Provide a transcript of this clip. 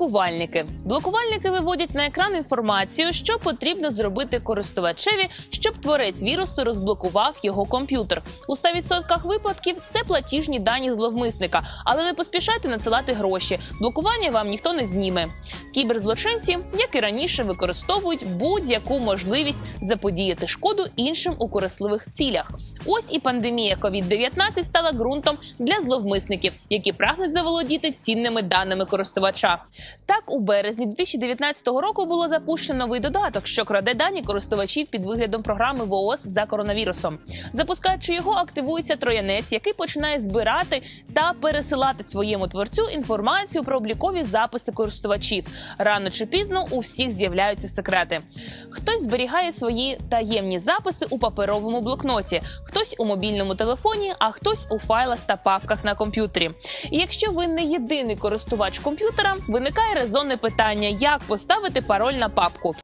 Блокувальники. Блокувальники виводять на екран інформацію, що потрібно зробити користувачеві, щоб творець вірусу розблокував його комп'ютер. У 100% випадків це платіжні дані зловмисника, але не поспішайте надсилати гроші. Блокування вам ніхто не зніме. Кіберзлочинці, як і раніше, використовують будь-яку можливість заподіяти шкоду іншим у корисливих цілях. Ось і пандемія COVID-19 стала ґрунтом для зловмисників, які прагнуть заволодіти цінними даними користувача. Так, у березні 2019 року було запущено новий додаток, що краде дані користувачів під виглядом програми ВООЗ за коронавірусом. Запускаючи його, активується троянець, який починає збирати та пересилати своєму творцю інформацію про облікові записи користувачів. Рано чи пізно у всіх з'являються секрети. Хтось зберігає свої таємні записи у паперовому блокноті, хтось у мобільному телефоні, а хтось у файлах та папках на комп'ютері. І якщо ви не єдиний користувач комп'ютера, виникає резонне питання, як поставити пароль на папку.